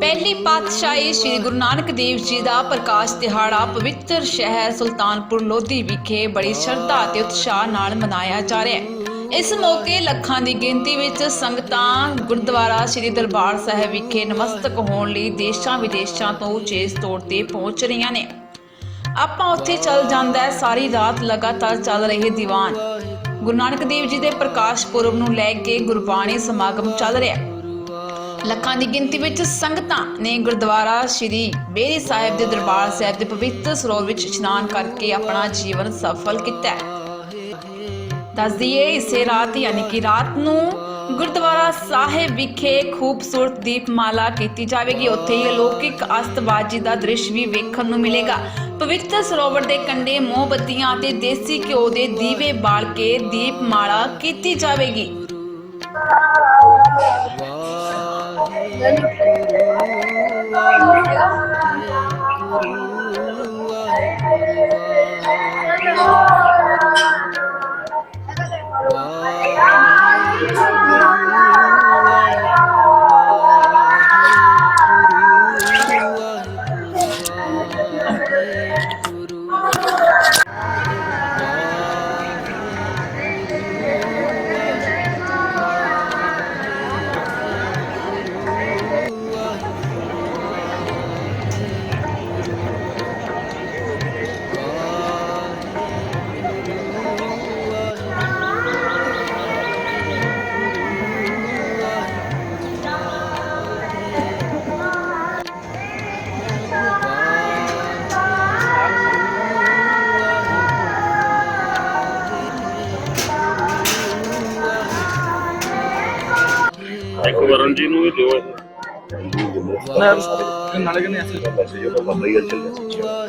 ਪਹਿਲੀ ਪਾਤਸ਼ਾਹੀ ਸ੍ਰੀ ਗੁਰੂ ਨਾਨਕ ਦੇਵ ਜੀ ਦਾ ਪ੍ਰਕਾਸ਼ ਦਿਹਾੜਾ ਪਵਿੱਤਰ ਸ਼ਹਿਰ ਸੁਲਤਾਨਪੁਰ ਲੋਧੀ ਵਿਖੇ ਬੜੀ ਸ਼ਰਧਾ ਅਤੇ ਉਤਸ਼ਾਹ ਨਾਲ ਮਨਾਇਆ ਜਾ ਰਿਹਾ ਹੈ। ਇਸ ਮੌਕੇ ਲੱਖਾਂ ਦੀ ਗਿਣਤੀ ਵਿੱਚ ਸੰਗਤਾਂ ਗੁਰਦੁਆਰਾ ਸ੍ਰੀ ਦਰਬਾਰ ਸਾਹਿਬ ਵਿਖੇ ਨਮਸਤਕ ਹੋਣ ਲਈ ਦੇਸ਼ਾਂ ਵਿਦੇਸ਼ਾਂ ਤੋਂ ਉਚੇਚ ਤੌਰ ਤੇ ਪਹੁੰਚ ਰਹੀਆਂ ਨੇ। ਆਪਾਂ ਉੱਥੇ ਚੱਲ ਜਾਂਦਾ ਹੈ, ਸਾਰੀ ਰਾਤ ਲਗਾਤਾਰ ਚੱਲ ਰਹੇ ਦੀਵਾਨ। ਗੁਰੂ ਨਾਨਕ ਦੇਵ ਜੀ ਦੇ ਪ੍ਰਕਾਸ਼ ਪੁਰਬ ਨੂੰ ਲੈ ਕੇ ਗੁਰਬਾਣੀ ਸਮਾਗਮ ਚੱਲ ਰਿਹਾ ਲੱਖਾਂ ਦੀ ਗਿਣਤੀ ਵਿੱਚ ਸੰਗਤਾਂ ਨੇ ਗੁਰਦੁਆਰਾ ਸ੍ਰੀ ਬੇਰੀ ਸਾਹਿਬ ਦੇ ਦਰਬਾਰ ਸਾਹਿਬ ਦੇ ਪਵਿੱਤਰ ਸਰੋਵਰ ਵਿੱਚ ਇਸ਼ਨਾਨ ਕਰਕੇ ਆਪਣਾ ਜੀਵਨ ਸਫਲ ਕੀਤਾ ਹੈ। ਦੱਸ ਦਈਏ, ਇਸੇ ਰਾਤ ਯਾਨੀ ਕਿ ਰਾਤ ਨੂੰ ਗੁਰਦੁਆਰਾ ਸਾਹਿਬ ਵਿਖੇ ਖੂਬਸੂਰਤ ਦੀਪਮਾਲਾ ਕੀਤੀ ਜਾਵੇਗੀ। ਉੱਥੇ ਹੀ ਅਲੌਕਿਕ ਅਸਤਬਾਜੀ ਦਾ ਦ੍ਰਿਸ਼ ਵੀ ਵੇਖਣ ਨੂੰ ਮਿਲੇਗਾ। ਪਵਿੱਤਰ ਸਰੋਵਰ ਦੇ ਕੰਢੇ ਮੋਮਬੱਤੀਆਂ ਅਤੇ ਦੇਸੀ ਘਿਓ ਦੇ ਦੀਵੇ ਬਾਲ ਕੇ ਦੀਪਮਾਲਾ ਕੀਤੀ ਜਾਵੇਗੀ। ਇੱਕ ਵਰਨ ਜੀ ਨੂੰ ਵੀ ਦਿਓ। ਨਾਲੇ ਕਿਨੇ ਐਸੇ ਬਸ ਜੋ ਬੰਦਾ ਹੀ ਚੱਲ ਗਿਆ